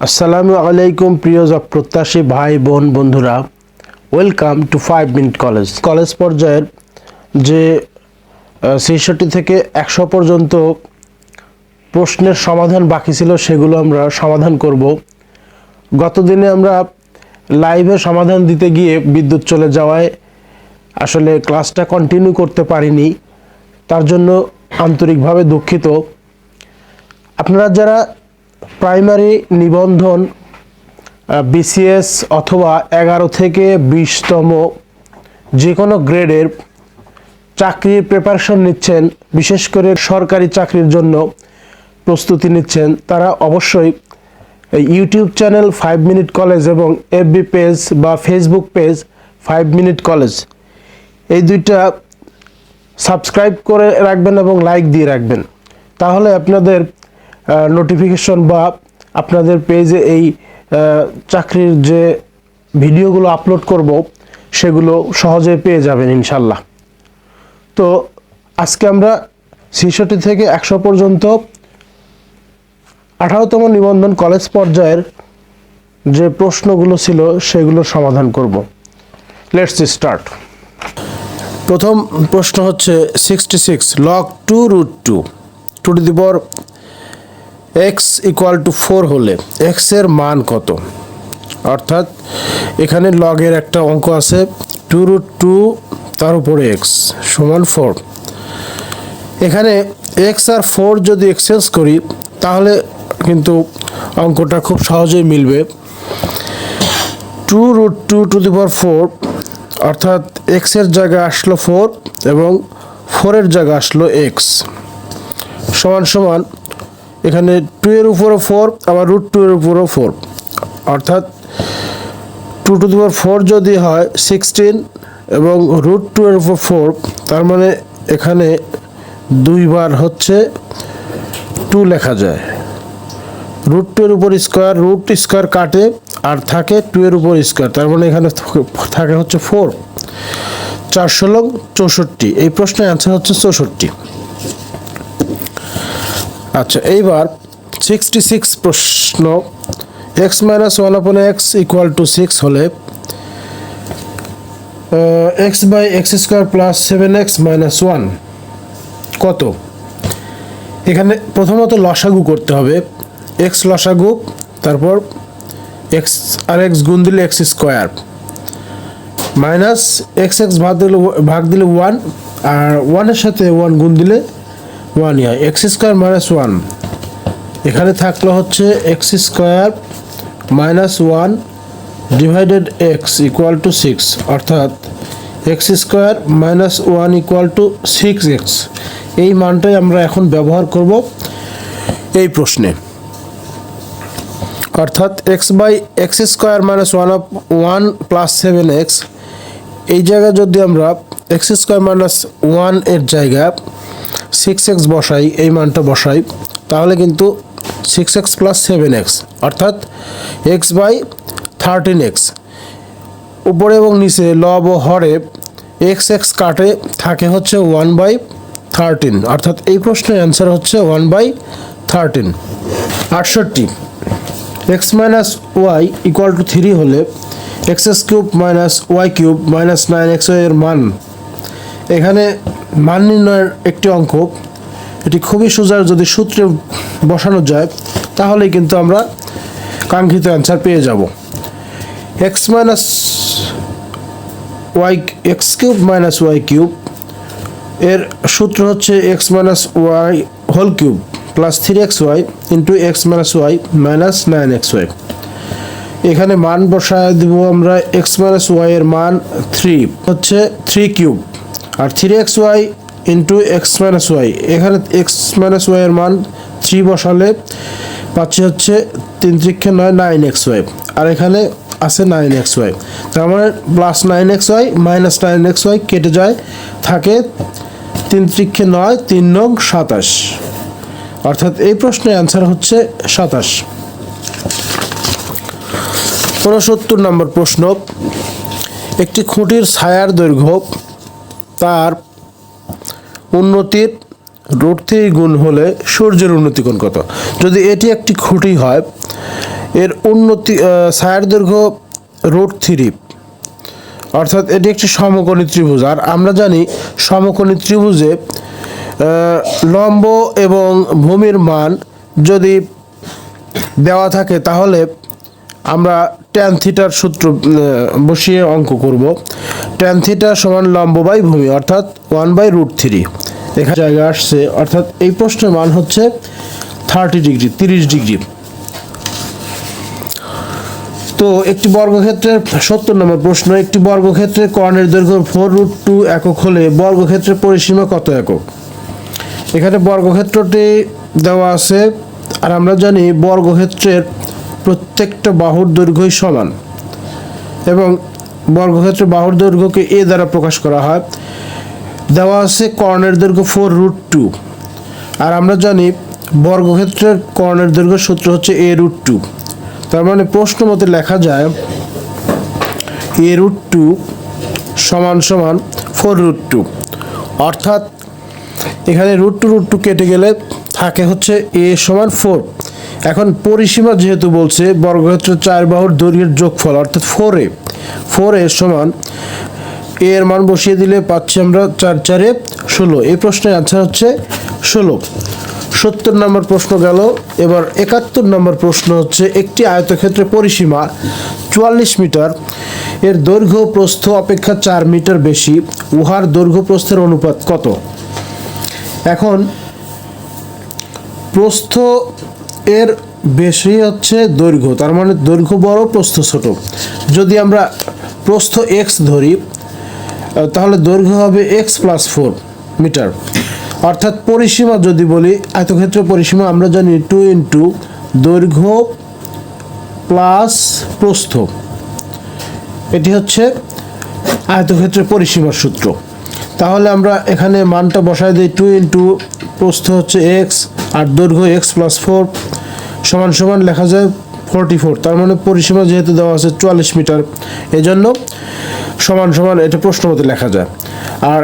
আসসালামু আলাইকুম প্রিয় জব প্রত্যাশী ভাই, বোন, বন্ধুরা। Welcome to five minute college college পর্যায়ের যে ছেষট্টি থেকে একশো পর্যন্ত প্রশ্নের সমাধান বাকি ছিল, সেগুলো আমরা সমাধান করব। গত দিনে আমরা লাইভে সমাধান দিতে গিয়ে বিদ্যুৎ চলে যাওয়ায় আসলে ক্লাসটা কন্টিনিউ করতে পারিনি। তার জন্য আন্তরিকভাবে দুঃখিত। আপনারা যারা প্রাইমারি নিবন্ধন বিসিএস অথবা এগারো থেকে বিশতম যে কোনো গ্রেডের চাকরির প্রিপারেশন নিচ্ছেন, বিশেষ করে সরকারি চাকরির জন্য প্রস্তুতি নিচ্ছেন, তারা অবশ্যই YouTube channel five minute college এবং এফবি পেজ বা Facebook page five minute college এই দুইটা সাবস্ক্রাইব করে রাখবেন এবং লাইক দিয়ে রাখবেন। তাহলে আপনাদের নোটিফিকেশন বা আপনাদের পেজে এই চাকরির যে ভিডিওগুলো আপলোড করব, সেগুলো সহজে পেয়ে যাবেন ইনশাল্লাহ। তো আজকে আমরা ছেষট্টি থেকে একশো পর্যন্ত আঠারোতম নিবন্ধন কলেজ পর্যায়ের যে প্রশ্নগুলো ছিল, সেগুলোর সমাধান করব। লেটস স্টার্ট প্রথম প্রশ্ন হচ্ছে sixty six log two root two two two the power x equal to four হলে এক্সের মান কত? অর্থাৎ এখানে লগের একটা অঙ্ক আছে টু রুট টু তার উপরে এক্স সমান ফোর এখানে এক্স আর ফোর যদি এক্সচেঞ্জ করি, তাহলে কিন্তু অঙ্কটা খুব সহজেই মিলবে। Two root two two the power four অর্থাৎ এক্সের জায়গায় আসলো ফোর এবং ফোরের জায়গায় আসলো এক্স সমান সমান এখানে টু এর উপরও ফোর আবার রুট টু এর উপরও ফোর অর্থাৎ টু টু দি ফোর যদি হয় সিক্সটিন এবং রুট টু এর উপর ফোর তার মানে এখানে দুইবার হচ্ছে টু লেখা যায়। রুট টু এর উপর স্কোয়ার রুট স্কোয়ার কাটে আর থাকে টু এর উপর স্কোয়ার তার মানে এখানে থাকে হচ্ছে ফোর চারশো লং চৌষট্টি। এই প্রশ্নের অ্যান্সার হচ্ছে চৌষট্টি। আচ্ছা এইবার সিক্সটি সিক্স প্রশ্ন x minus one upon x equal to six হলে x by x square plus seven x minus one কত? এখানে প্রথমত লসাগু করতে হবে এক্স লসাগু, তারপর এক্স আর এক্স গুণ দিলে x square minus x x ভাগ দিলে ভাগ দিলে ওয়ান আর ওয়ানের সাথে ওয়ান গুণ দিলে ওয়ান হয় এক্স স্কোয়ার মাইনাস ওয়ান। এখানে থাকল হচ্ছে x square minus one divided x equal to six, অর্থাৎ x square minus one equal to six x. এই মানটাই আমরা এখন ব্যবহার করব এই প্রশ্নে। অর্থাৎ x by x square minus one of one plus seven x, এই জায়গায় যদি আমরা এক্স স্কোয়ার মাইনাস ওয়ানের জায়গায় সিক্স এক্স বসাই, এই মানটা বসাই, তাহলে কিন্তু six x plus seven x অর্থাৎ এক্স বাই থার্টিন এক্স উপরে এবং নিচে লব ও হরে এক্স এক্স কাটে, থাকে হচ্ছে ওয়ান বাই থার্টিন অর্থাৎ এই প্রশ্নের অ্যান্সার হচ্ছে ওয়ান বাই থার্টিন আটষট্টি x minus y equal to three হলে x s cube minus y cube minus nine এক্সের মান, এখানে মান নির্ণয়ের একটি অঙ্ক। এটি খুবই সোজা যদি সূত্রে বসানো যায় তাহলে কিন্তু আমরা কাঙ্ক্ষিত অ্যান্সার পেয়ে যাব। X minus y x cube minus y cube এর সূত্র হচ্ছে x minus y whole cube plus three x y into x minus y minus nine x y এখানে মান বসায় দিব আমরা এক্স মাইনাস ওয়াই এর মান থ্রি হচ্ছে থ্রি কিউব আর three x y into x minus y এখানে এক্স মাইনাস ওয়াই এর মান থ্রি বসালে পাচ্ছি হচ্ছে তিন ত্রিক্ষে নয় নাইন এক্স ওয়াই আর এখানে আছে নাইন এক্স ওয়াই তার মানে plus nine x y minus nine x y কেটে যায়, থাকে তিন ত্রিক্ষে নয়, তিন নং সাতাশ। অর্থাৎ এই প্রশ্নের অ্যান্সার হচ্ছে সাতাশ। উনসত্তর নম্বর প্রশ্ন। একটি খুঁটির ছায়ার দৈর্ঘ্য তার উন্নতির রোড থেকে গুণ হলে সূর্যের উন্নতি কোণ কত? যদি এটি একটি খুঁটি হয়, এর উন্নতি ছায়ার দৈর্ঘ্য রুট থ্রি, অর্থাৎ এটি একটি সমকোণী ত্রিভুজ। আর আমরা জানি সমকোণী ত্রিভুজে লম্ব এবং ভূমির মান যদি দেওয়া থাকে, তাহলে আমরা ট্যান থিটার সূত্র বসিয়ে অঙ্ক করব। ট্যান থিটা সমান লম্ব বাই ভূমি, অর্থাৎ ওয়ান বাই রুট থ্রি এখানে জায়গা আসছে, অর্থাৎ এই প্রশ্নের মান হচ্ছে থার্টি ডিগ্রি তিরিশ ডিগ্রি তো একটি বর্গক্ষেত্রের সত্তর নম্বর প্রশ্ন, একটি বর্গক্ষেত্রে কর্ণের দৈর্ঘ্য ফোর রুট টু একক হলে বর্গক্ষেত্রের পরিসীমা কত একক? এখানে বর্গক্ষেত্রটি দেওয়া আছে, আর আমরা জানি বর্গক্ষেত্রের প্রত্যেকটা বাহুর দৈর্ঘ্যই সমান এবং বর্গক্ষেত্রের বাহুর দৈর্ঘ্যকে এ দ্বারা প্রকাশ করা হয়। দেওয়া আছে কর্ণের দৈর্ঘ্য ফোর রুট টু। আর আমরা জানি বর্গক্ষেত্রের কর্ণের দৈর্ঘ্য সূত্র হচ্ছে এ রুট টু। তার মানে প্রশ্ন মতে লেখা যায় এ রুট টু সমান সমান ফোর রুট টু। অর্থাৎ এখানে রুট টু রুট টু কেটে গেলে থাকে হচ্ছে এ সমান ফোর। এখন পরিসীমা যেহেতু বলছে, বর্গক্ষেত্র চার বাহুর দৈর্ঘ্যের যোগফল, অর্থাৎ ফোর এ ফোর এ সমান এ এর মান বসিয়ে দিলে পাচ্ছি আমরা চার চারে ষোলো। এই প্রশ্নের আনসার হচ্ছে ষোলো। সত্তর নম্বর প্রশ্ন গেল, এবার একাত্তর নম্বর প্রশ্ন হচ্ছে, একটি আয়তক্ষেত্রের পরিসীমা চুয়াল্লিশ মিটার, এর দৈর্ঘ্য প্রস্থ অপেক্ষা চার মিটার বেশি, উহার দৈর্ঘ্য প্রস্থের অনুপাত কত? এখন প্রস্থ এর বেশি হচ্ছে দৈর্ঘ্য, তার মানে দৈর্ঘ্য বড়, প্রস্থ ছোট। যদি আমরা প্রস্থ এক্স ধরি তাহলে দৈর্ঘ্য হবে এক্স প্লাস ফোর মিটার অর্থাৎ পরিসীমা যদি বলি, আয়তক্ষেত্র পরিসীমা আমরা জানি টু ইন্টু দৈর্ঘ্য প্লাস প্রস্থ। এটি হচ্ছে আয়তক্ষেত্রের পরিসীমার সূত্র। তাহলে আমরা এখানে মানটা বসায় দিই টু ইন্টু প্রস্থ হচ্ছে এক্স আর দৈর্ঘ্য এক্স প্লাস ফোর সমান সমান লেখা যায় ফোরটি ফোর তার মানে পরিসীমা যেহেতু দেওয়া আছে চুয়াল্লিশ মিটার এই জন্য সমান সমান এটা প্রশ্ন মতে লেখা যায়। আর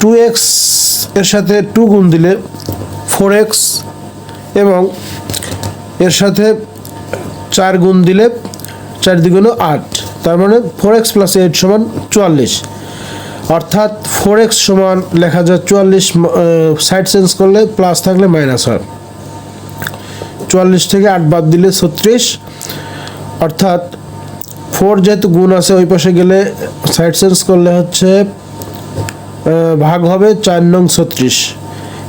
টু এক্সের সাথে টু গুণ দিলে ফোর এক্স এবং এর সাথে চার গুণ দিলে চার দ্বিগুণ আট। তার মানে ফোর এক্স প্লাস এইট সমান চুয়াল্লিশ। অর্থাৎ ফোর এক্স সমান লেখা যায় চুয়াল্লিশ সাইড চেঞ্জ করলে প্লাস থাকলে মাইনাস হয়। চুয়াল্লিশ থেকে আট বাদ দিলে ছত্রিশ। অর্থাৎ ফোর যেহেতু গুণ আছে, ওই পাশে গেলে সাইড চেঞ্জ করলে হচ্ছে ভাগ হবে চার নং ছত্রিশ।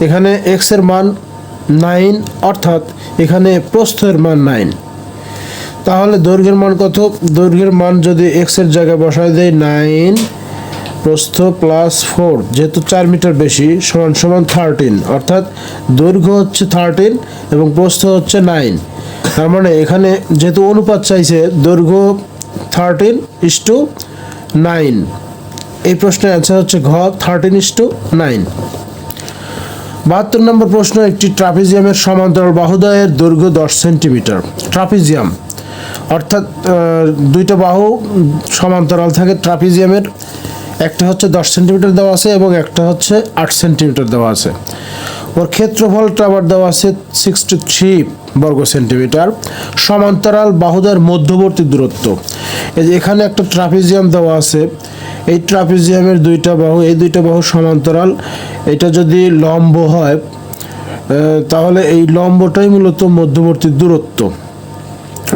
এখানে এক্সের মান নাইন অর্থাৎ এখানে প্রস্থের মান নাইন তাহলে দৈর্ঘ্যের মান কত? দৈর্ঘ্যের মান যদি এক্সের জায়গায় বসায় দেয় নাইন প্রস্থ প্লাস ফোর যেহেতু চার মিটার বেশি, সমান সমান থার্টিন অর্থাৎ দৈর্ঘ্য হচ্ছে থার্টিন এবং প্রস্থ হচ্ছে নাইন তার মানে এখানে যেহেতু অনুপাত চাইছে, দৈর্ঘ্য থার্টিন ইস টু নাইন এই প্রশ্নের অ্যান্সার হচ্ছে ঘ থার্টিন ইস টু নাইন বাহাত্তর নম্বর প্রশ্ন, একটি ট্রাপিজিয়ামের সমান্তরাল বাহুদয়ের দৈর্ঘ্য দশ সেন্টিমিটার ট্রাপিজিয়াম, অর্থাৎ দুইটা বাহু সমান্তরাল থাকে ট্রাপিজিয়ামের। একটা হচ্ছে দশ সেন্টিমিটার দেওয়া আছে এবং একটা হচ্ছে আট সেন্টিমিটার দেওয়া আছে। ওর ক্ষেত্রফলটা আবার দেওয়া আছে সিক্সটি থ্রি বর্গ সেন্টিমিটার, সমান্তরাল বাহুদের মধ্যবর্তী দূরত্ব। এই যে এখানে একটা ট্রাপিজিয়াম দেওয়া আছে, এই ট্রাপিজিয়ামের দুইটা বাহু, এই দুইটা বাহু সমান্তরাল, এটা যদি লম্ব হয় তাহলে এই লম্বটাই মূলত মধ্যবর্তী দূরত্ব।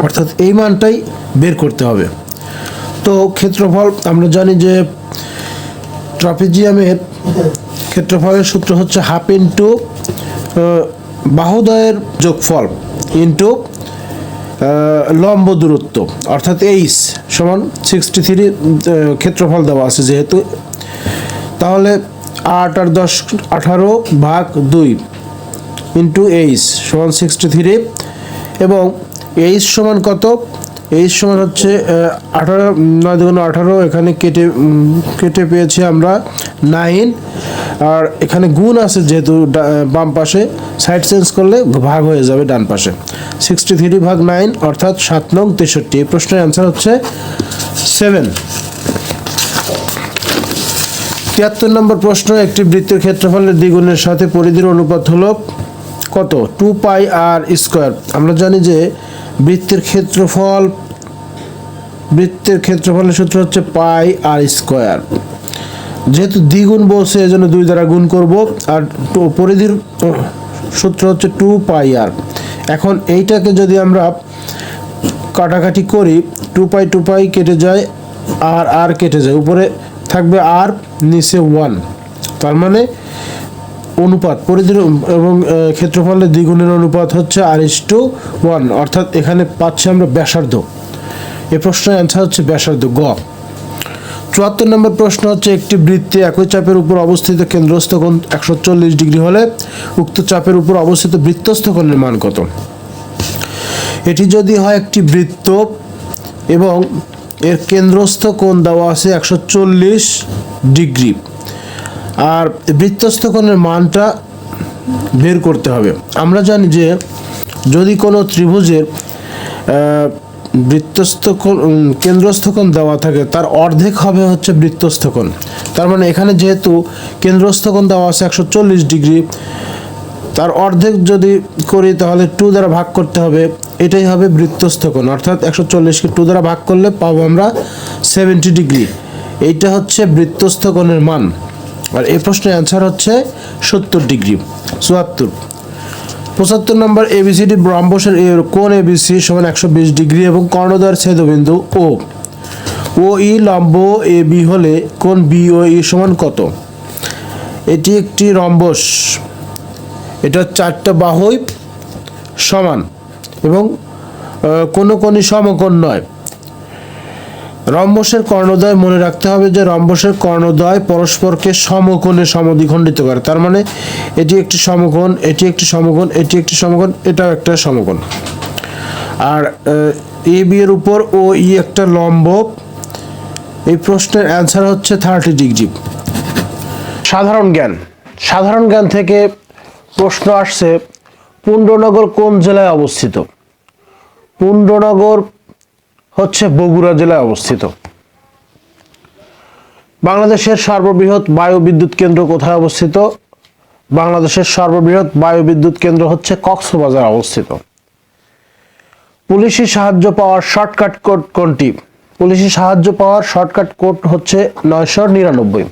অর্থাৎ এই মানটাই বের করতে হবে। তো ক্ষেত্রফল, আমরা জানি যে ট্রাপিজিয়ামের ক্ষেত্রফলের সূত্র হচ্ছে হাফ ইন্টু বাহুদয়ের যোগফল ইন্টু লম্ব দূরত্ব, অর্থাৎ এইচ সমান সিক্সটি থ্রি ক্ষেত্রফল দেওয়া আছে যেহেতু। তাহলে আট আর দশ, আঠারো ভাগ দুই ইন্টু এইচ সমান সিক্সটি থ্রি এবং এইচ সমান কত? এইচ সময় হচ্ছে আঠারো, নয় দুগুণ আঠারো, এখানে কেটে কেটে পেয়েছি আমরা নাইন। আর এখানে গুণ আছে যেহেতু বাম পাশে সাইড চেঞ্জ করলে ভাগ হয়ে যাবে ডান পাশে। সিক্সটি থ্রি ভাগ নাইন অর্থাৎ সাত নং তেষট্টি। এই প্রশ্নের অ্যান্সার হচ্ছে সেভেন তিয়াত্তর নম্বর প্রশ্ন, একটি বৃত্তের ক্ষেত্রফলের দ্বিগুণের সাথে পরিধির অনুপাত হলো কত? টু পাই আর স্কোয়ার আমরা জানি যে বৃত্তের ক্ষেত্রফল বৃত্তের ক্ষেত্রফলের সূত্র হচ্ছে পাই আর স্কোয়ার। যেহেতু দ্বিগুণ বলছে এই জন্য দুই দ্বারা গুণ করব। আর পরিধির সূত্র হচ্ছে টু পাই আর। এখন এইটাকে যদি আমরা কাটাকাটি করি, টু পাই টু পাই কেটে যায়, আর আর কেটে যায়। উপরে থাকবে আর, নিচে ওয়ান। তার মানে অনুপাত, পরিধির এবং ক্ষেত্রফলের দ্বিগুণের অনুপাত হচ্ছে আর ইস টু ওয়ান। অর্থাৎ এখানে পাচ্ছি আমরা ব্যাসার্ধ। এই প্রশ্নের অ্যান্সার হচ্ছে ব্যাসার্ধ গ। চুয়াত্তর নম্বর প্রশ্ন হচ্ছে, একটি বৃত্তে একই চাপের উপর অবস্থিত কেন্দ্রস্থ কোণ একশো চল্লিশ ডিগ্রি হলে উক্ত চাপের উপর অবস্থিত বৃত্তস্থ কোণের মান কত? এটি যদি হয় একটি বৃত্ত এবং এর কেন্দ্রস্থ কোণ দেওয়া আছে একশো চল্লিশ ডিগ্রি, আর বৃত্তস্থ কোণের মানটা বের করতে হবে। আমরা জানি যে যদি কোনো ত্রিভুজের বৃত্তস্থ কোণ উম, কেন্দ্রস্থ কোণ দেওয়া থাকে তার অর্ধেক হবে হচ্ছে বৃত্তস্থ কোণ তার মানে এখানে যেহেতু কেন্দ্রস্থ কোণ দেওয়া আছে একশো চল্লিশ ডিগ্রি তার অর্ধেক যদি করি তাহলে টু দ্বারা ভাগ করতে হবে এটাই হবে বৃত্তস্থ কোণ অর্থাৎ একশো চল্লিশকে টু দ্বারা ভাগ করলে পাবো আমরা সেভেন্টি ডিগ্রি। এইটা হচ্ছে বৃত্তস্থ কোণের মান। আর এই প্রশ্নের অ্যান্সার হচ্ছে সত্তর ডিগ্রি চুয়াত্তর। পঁচাত্তর নম্বর এবিসিডি ব্রহ্মসের এর কোন এবিসি সমান একশো বিশ ডিগ্রি এবং কর্ণদ্বয়ের ছেদবিন্দু ও ও ই লম্ব এ বি হলে কোন বি ও ই সমান কত? এটি একটি রম্বস। এটা চারটা বাহুই সমান এবং কোনো কোনো সমকোণ নয়। রম্বসের কর্ণদ্বয় মনে রাখতে হবে যে রম্বসের কর্ণদ্বয় পরস্পরকে সমকোণে সমদ্বিখণ্ডিত করে। তার মানে এটি একটি সমকোণ, এটি একটি সমকোণ, এটি একটি সমকোণ, এটাও একটা সমকোণ। আর, এ বি এর উপর ও ই একটা লম্ব, এই প্রশ্নের অ্যান্সার হচ্ছে থার্টি ডিগ্রি সাধারণ জ্ঞান। সাধারণ জ্ঞান থেকে প্রশ্ন আসছে, পুণ্ডনগর কোন জেলায় অবস্থিত? পুণ্ডনগর হচ্ছে বগুড়া জেলায় অবস্থিত। বাংলাদেশের সর্ববৃহৎ বায়ু বিদ্যুৎ কেন্দ্র কোথায় অবস্থিত? বাংলাদেশের সর্ববৃহৎ বায়ু বিদ্যুৎ কেন্দ্র হচ্ছে কক্সবাজার অবস্থিত। পুলিশি সাহায্য পাওয়ার শর্টকাট কোড কোনটি? পুলিশি সাহায্য পাওয়ার শর্টকাট কোড হচ্ছে নয়শো নিরানব্বই।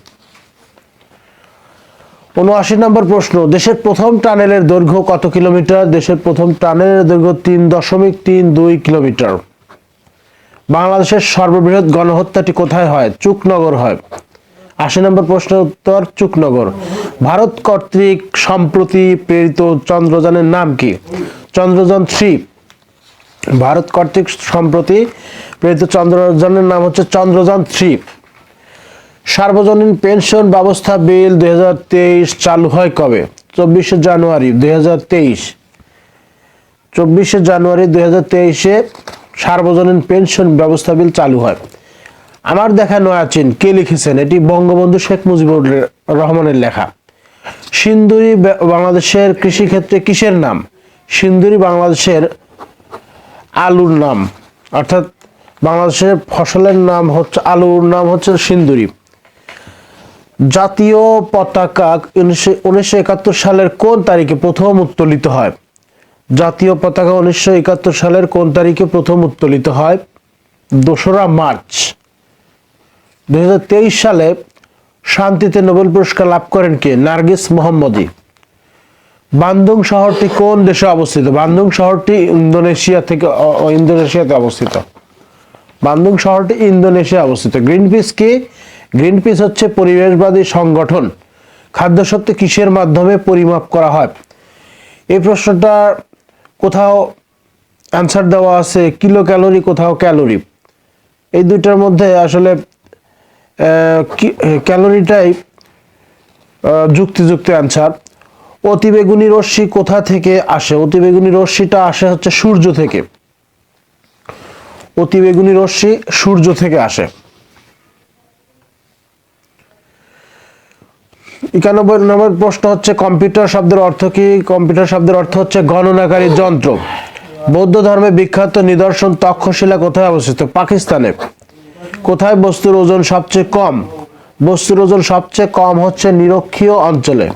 উনআশি নম্বর প্রশ্ন, দেশের প্রথম টানেলের দৈর্ঘ্য কত কিলোমিটার? দেশের প্রথম টানেলের দৈর্ঘ্য তিন দশমিক তিন দুই কিলোমিটার। বাংলাদেশের সর্ববৃহৎ গণহত্যাটি কোথায় হয়? চুকনগর হয়। আশি নম্বর প্রশ্নের উত্তর চুকনগর। ভারত কর্তৃক সম্প্রতি প্রেরিত চন্দ্রযানের নাম কি? চন্দ্রযান থ্রি। ভারত কর্তৃক সম্প্রতি প্রেরিত চন্দ্রযানের নাম হচ্ছে চন্দ্রযান থ্রি। সার্বজনীন পেনশন ব্যবস্থা বিল দুই হাজার তেইশ চালু হয় কবে? চব্বিশে জানুয়ারি দুই চব্বিশে জানুয়ারি দুই হাজার তেইশে সার্বজনীন পেনশন ব্যবস্থা বিল চালু হয়। আমার দেখা নয়াচিন কে লিখেছেন? এটি বঙ্গবন্ধু শেখ মুজিবুর রহমানের লেখা। সিন্দুরি বাংলাদেশের কৃষিক্ষেত্রে কিসের নাম? সিন্দুরি বাংলাদেশের আলুর নাম। অর্থাৎ বাংলাদেশের ফসলের নাম হচ্ছে আলুর নাম হচ্ছে সিন্দুরি। জাতীয় পতাকা উনিশশো সালের কোন তারিখে প্রথম উত্তোলিত হয়? জাতীয় পতাকা উনিশশো একাত্তর সালের কোন তারিখে প্রথম উত্তোলিত হয়? দোসরা মার্চ। দু হাজার তেইশ সালে শান্তিতে নোবেল পুরস্কার লাভ করেন কে? নার্গিস মোহাম্মদী। বান্দুং শহরটি কোন দেশে অবস্থিত? বান্দুং শহরটি ইন্দোনেশিয়া থেকে ইন্দোনেশিয়াতে অবস্থিত। বান্দুং শহরটি ইন্দোনেশিয়া অবস্থিত। গ্রিন পিস কি? গ্রিন পিস হচ্ছে পরিবেশবাদী সংগঠন। খাদ্যশক্তি কিসের মাধ্যমে পরিমাপ করা হয়? এই প্রশ্নটা কোথাও অ্যান্সার দেওয়া আছে কিলো ক্যালোরি কোথাও ক্যালোরি এই দুইটার মধ্যে আসলে ক্যালোরিটাই যুক্তিযুক্ত অ্যান্সার অতিবেগুনি রশ্মি কোথা থেকে আসে? অতিবেগুনি রশ্মিটা আসে হচ্ছে সূর্য থেকে। অতিবেগুনি রশ্মি সূর্য থেকে আসে। একানব্বই নম্বর প্রশ্ন হচ্ছে, কম্পিউটার শব্দের অর্থ কি? কম্পিউটার শব্দের অর্থ হচ্ছে, গণনাকারী যন্ত্র। বৌদ্ধ ধর্মে বিখ্যাত নিদর্শন তক্ষশিলা কোথায় অবস্থিত? পাকিস্তানে। কোথায় বস্তুর ওজন সবচেয়ে কম? বস্তুর ওজন সবচেয়ে কম হচ্ছে নিরক্ষীয় অঞ্চলে।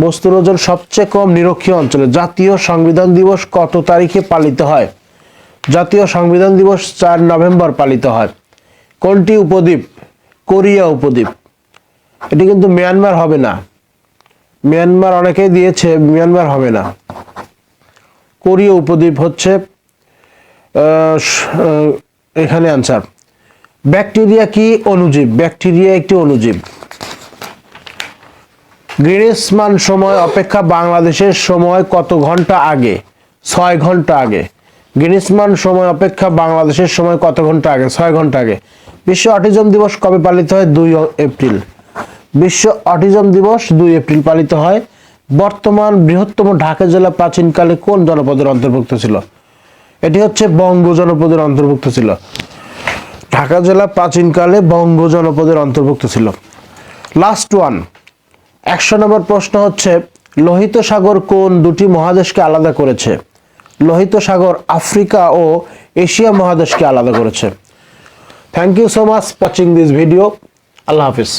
বস্তুর ওজন সবচেয়ে কম নিরক্ষীয় অঞ্চলে। জাতীয় সংবিধান দিবস কত তারিখে পালিত হয়? জাতীয় সংবিধান দিবস চার নভেম্বর পালিত হয়। কোনটি উপদ্বীপ? কোরিয়া উপদ্বীপ। এটি কিন্তু মিয়ানমার হবে না। মিয়ানমার অনেকেই দিয়েছে, মিয়ানমার হবে না। কোরীয় উপদ্বীপ হচ্ছে এখানে আনসার ব্যাকটেরিয়া কি অনুজীব? ব্যাকটেরিয়া একটি অনুজীব। গ্রিনিসমান সময় অপেক্ষা বাংলাদেশের সময় কত ঘণ্টা আগে? ছয় ঘণ্টা আগে। গ্রিনিসমান সময় অপেক্ষা বাংলাদেশের সময় কত ঘণ্টা আগে? ছয় ঘণ্টা আগে। বিশ্ব অটিজম দিবস কবে পালিত হয়? দুই এপ্রিল। বিশ্ব অটিজম দিবস দুই এপ্রিল পালিত হয়। বর্তমান বৃহত্তম ঢাকা জেলা প্রাচীনকালে কোন জনপদের অন্তর্ভুক্ত ছিল? এটি হচ্ছে বঙ্গ জনপদের অন্তর্ভুক্ত ছিল। ঢাকা জেলা প্রাচীনকালে বঙ্গ জনপদের অন্তর্ভুক্ত ছিল। লাস্ট ওয়ান একশো নম্বর প্রশ্ন হচ্ছে, লোহিত সাগর কোন দুটি মহাদেশকে আলাদা করেছে? লোহিত সাগর আফ্রিকা ও এশিয়া মহাদেশকে আলাদা করেছে। Thank you so much watching this video Allah Hafiz.